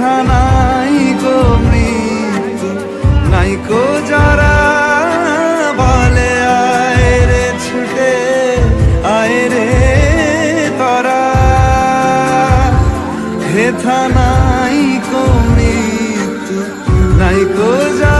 হেথা নাই গো মৃত্যু, নাই গো যারা বলে, আয় রে ছুটে, আয় রে তারা। হেথা নাই কো মৃত্যু, নাই কো যারা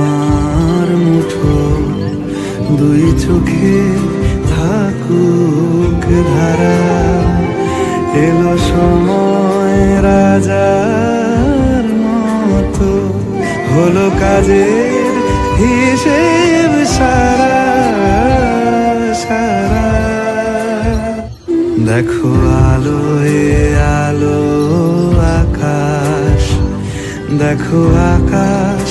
আমার মুঠো দুই চোখে থাকুক ধারা। এলো সময় রাজার মতো, হলো কাজের হিসেব সারা সারা। দেখো আলো এ আলো আকাশ, দেখো আকাশ